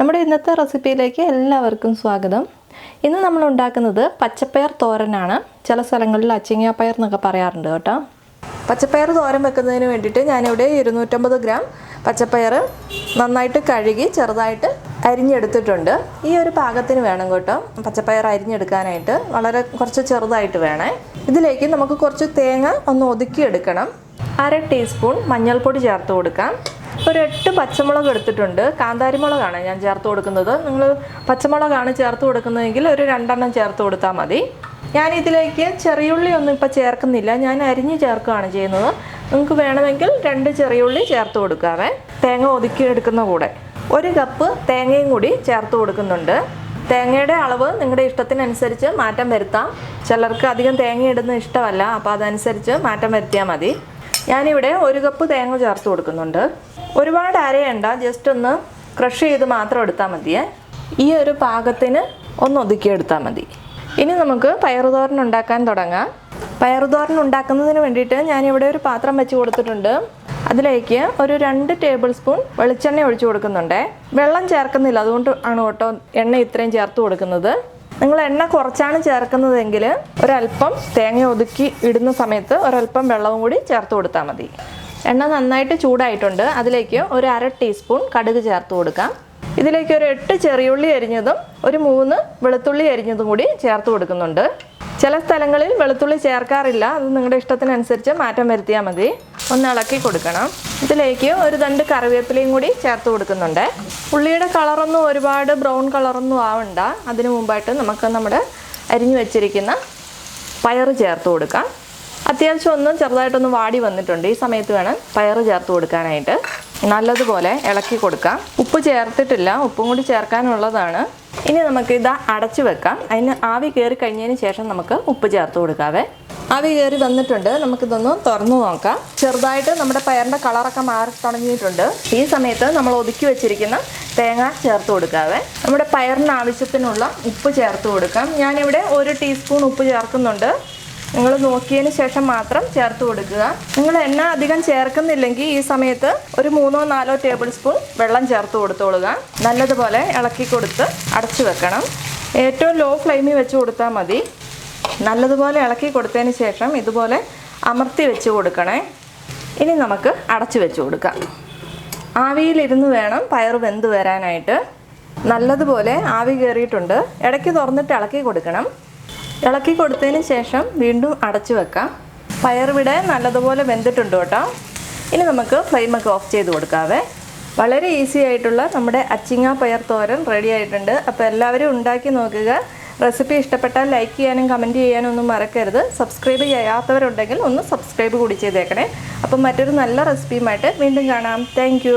നമ്മുടെ ഇന്നത്തെ റെസിപ്പിയിലേക്ക് എല്ലാവർക്കും സ്വാഗതം. ഇന്ന് നമ്മൾ ഉണ്ടാക്കുന്നത് പച്ചപ്പയർ തോരനാണ്. ചില സ്ഥലങ്ങളിൽ അച്ചിങ്ങാപ്പയർ എന്നൊക്കെ പറയാറുണ്ട് കേട്ടോ. പച്ചപ്പയർ തോരൻ വെക്കുന്നതിന് വേണ്ടിയിട്ട് ഞാനിവിടെ ഇരുന്നൂറ്റമ്പത് ഗ്രാം പച്ചപ്പയർ നന്നായിട്ട് കഴുകി ചെറുതായിട്ട് അരിഞ്ഞെടുത്തിട്ടുണ്ട്. ഈ ഒരു പാകത്തിന് വേണം കേട്ടോ. പച്ചപ്പയർ അരിഞ്ഞെടുക്കാനായിട്ട്. വളരെ കുറച്ച് ചെറുതായിട്ട് വേണേ. ഇതിലേക്ക് നമുക്ക് കുറച്ച് തേങ്ങ ഒന്ന് ഒതുക്കിയെടുക്കണം. അര ടീസ്പൂൺ മഞ്ഞൾപ്പൊടി ചേർത്ത് കൊടുക്കാം. ഒരു എട്ട് പച്ചമുളക് എടുത്തിട്ടുണ്ട്. കാന്താരിമുളകാണ് ഞാൻ ചേർത്ത് കൊടുക്കുന്നത്. നിങ്ങൾ പച്ചമുളകാണ് ചേർത്ത് കൊടുക്കുന്നതെങ്കിൽ ഒരു രണ്ടെണ്ണം ചേർത്ത് കൊടുത്താൽ മതി. ഞാൻ ഇതിലേക്ക് ചെറിയുള്ളി ഒന്നും ഇപ്പോൾ ചേർക്കുന്നില്ല. ഞാൻ അരിഞ്ഞ് ചേർക്കുകയാണ് ചെയ്യുന്നത്. നിങ്ങൾക്ക് വേണമെങ്കിൽ രണ്ട് ചെറിയുള്ളി ചേർത്ത് കൊടുക്കാവേ. തേങ്ങ ഒതുക്കി എടുക്കുന്ന കൂടെ. ഒരു കപ്പ് തേങ്ങയും കൂടി ചേർത്ത് കൊടുക്കുന്നുണ്ട്. തേങ്ങയുടെ അളവ് നിങ്ങളുടെ ഇഷ്ടത്തിനനുസരിച്ച് മാറ്റം വരുത്താം. ചിലർക്ക് അധികം തേങ്ങ ഇടുന്ന ഇഷ്ടമല്ല. അപ്പോൾ അതനുസരിച്ച് മാറ്റം വരുത്തിയാൽ മതി. ഞാനിവിടെ ഒരു കപ്പ് തേങ്ങ ചേർത്ത് കൊടുക്കുന്നുണ്ട്. ഒരുപാട് അരയണ്ട ജസ്റ്റ് ഒന്ന് ക്രഷ് ചെയ്ത് മാത്രം എടുത്താൽ മതിയേ. ഈ ഒരു പാകത്തിന് ഒന്ന് ഒതുക്കി എടുത്താൽ മതി. ഇനി നമുക്ക് പയറുതോരൻ ഉണ്ടാക്കാൻ തുടങ്ങാം. പയറുതോരൻ ഉണ്ടാക്കുന്നതിന് വേണ്ടിയിട്ട് ഞാനിവിടെ ഒരു പാത്രം വെച്ച് കൊടുത്തിട്ടുണ്ട്. അതിലേക്ക് ഒരു രണ്ട് ടേബിൾ സ്പൂൺ വെളിച്ചെണ്ണ ഒഴിച്ചു കൊടുക്കുന്നുണ്ട്. വെള്ളം ചേർക്കുന്നില്ല അതുകൊണ്ട് ആണ് കേട്ടോ എണ്ണ ഇത്രയും ചേർത്ത് കൊടുക്കുന്നത്. നിങ്ങൾ എണ്ണ കുറച്ചാണ് ചേർക്കുന്നതെങ്കിൽ ഒരല്പം തേങ്ങ ഒതുക്കി ഇടുന്ന സമയത്ത് ഒരല്പം വെള്ളവും കൂടി ചേർത്ത് കൊടുത്താൽ മതി. എണ്ണ നന്നായിട്ട് ചൂടായിട്ടുണ്ട്. അതിലേക്ക് ഒരു അര ടീസ്പൂൺ കടുക് ചേർത്ത് കൊടുക്കാം. ഇതിലേക്ക് ഒരു എട്ട് ചെറിയുള്ളി അരിഞ്ഞതും ഒരു മൂന്ന് വെളുത്തുള്ളി അരിഞ്ഞതും കൂടി ചേർത്ത് കൊടുക്കുന്നുണ്ട്. ചില സ്ഥലങ്ങളിൽ വെളുത്തുള്ളി ചേർക്കാറില്ല. അത് നിങ്ങളുടെ ഇഷ്ടത്തിനനുസരിച്ച് മാറ്റം വരുത്തിയാൽ മതി. ഒന്ന് ഇളക്കി കൊടുക്കണം. ഇതിലേക്ക് ഒരു രണ്ട് കറിവേപ്പിലയും കൂടി ചേർത്ത് കൊടുക്കുന്നുണ്ട്. ഉള്ളിയുടെ കളറൊന്നും ഒരുപാട് ബ്രൗൺ കളറൊന്നും ആവണ്ട. അതിനു മുമ്പായിട്ട് നമുക്ക് നമ്മുടെ അരിഞ്ഞു വെച്ചിരിക്കുന്ന പയർ ചേർത്ത് കൊടുക്കാം. അത്യാവശ്യം ഒന്ന് ചെറുതായിട്ടൊന്ന് വാടി വന്നിട്ടുണ്ട്. ഈ സമയത്ത് വേണം പയർ ചേർത്ത് കൊടുക്കാനായിട്ട്. നല്ലതുപോലെ ഇളക്കി കൊടുക്കാം. ഉപ്പ് ചേർത്തിട്ടില്ല. ഉപ്പും കൂടി ചേർക്കാനുള്ളതാണ്. ഇനി നമുക്ക് അടച്ചു വെക്കാം. അതിന് ആവി കയറി കഴിഞ്ഞതിന് ശേഷം നമുക്ക് ഉപ്പ് ചേർത്ത് കൊടുക്കാവേ. ആവി കയറി വന്നിട്ടുണ്ട്. നമുക്കിതൊന്ന് തുറന്നു നോക്കാം. ചെറുതായിട്ട് നമ്മുടെ പയറിന്റെ കളറൊക്കെ മാറി തുടങ്ങിയിട്ടുണ്ട്. ഈ സമയത്ത് നമ്മൾ ഒതുക്കി വെച്ചിരിക്കുന്ന തേങ്ങ ചേർത്ത് കൊടുക്കാവേ. നമ്മുടെ പയറിന് ആവശ്യത്തിനുള്ള ഉപ്പ് ചേർത്ത് കൊടുക്കാം. ഞാനിവിടെ ഒരു ടീസ്പൂൺ ഉപ്പ് ചേർക്കുന്നുണ്ട്. നിങ്ങൾ നോക്കിയതിന് ശേഷം മാത്രം ചേർത്ത് കൊടുക്കുക. നിങ്ങൾ എണ്ണ അധികം ചേർക്കുന്നില്ലെങ്കിൽ ഈ സമയത്ത് ഒരു മൂന്നോ നാലോ ടേബിൾ സ്പൂൺ വെള്ളം ചേർത്ത് കൊടുത്തോളുക. നല്ലതുപോലെ ഇളക്കി കൊടുത്ത് അടച്ചു വെക്കണം. ഏറ്റവും ലോ ഫ്ലെയിമിൽ വെച്ച് കൊടുത്താൽ മതി. നല്ലതുപോലെ ഇളക്കി കൊടുത്തതിന് ശേഷം ഇതുപോലെ അമർത്തി വെച്ച് കൊടുക്കണേ. ഇനി നമുക്ക് അടച്ചു വെച്ച് കൊടുക്കാം. ആവിയിലിരുന്ന് വേണം പയർ വെന്ത് വരാനായിട്ട്. നല്ലതുപോലെ ആവി കയറിയിട്ടുണ്ട് ഇടയ്ക്ക് തുറന്നിട്ട് ഇളക്കി കൊടുക്കണം. ഇളക്കി കൊടുത്തതിന് ശേഷം വീണ്ടും അടച്ചു വെക്കാം. പയറിവിടെ നല്ലതുപോലെ വെന്തിട്ടുണ്ട് കേട്ടോ. ഇനി നമുക്ക് ഫ്ലെയിമൊക്കെ ഓഫ് ചെയ്ത് കൊടുക്കാവേ. വളരെ ഈസി ആയിട്ടുള്ള നമ്മുടെ അച്ചിങ്ങ പയർ തോരൻ റെഡി ആയിട്ടുണ്ട്. അപ്പോൾ എല്ലാവരും ഉണ്ടാക്കി നോക്കുക. റെസിപ്പി ഇഷ്ടപ്പെട്ടാൽ ലൈക്ക് ചെയ്യാനും കമന്റ് ചെയ്യാനും ഒന്നും മറക്കരുത്. സബ്സ്ക്രൈബ് ചെയ്യാത്തവരുണ്ടെങ്കിൽ ഒന്ന് സബ്സ്ക്രൈബ് കൂടി ചെയ്തേക്കണേ. അപ്പം മറ്റൊരു നല്ല റെസിപ്പിയുമായിട്ട് വീണ്ടും കാണാം. താങ്ക്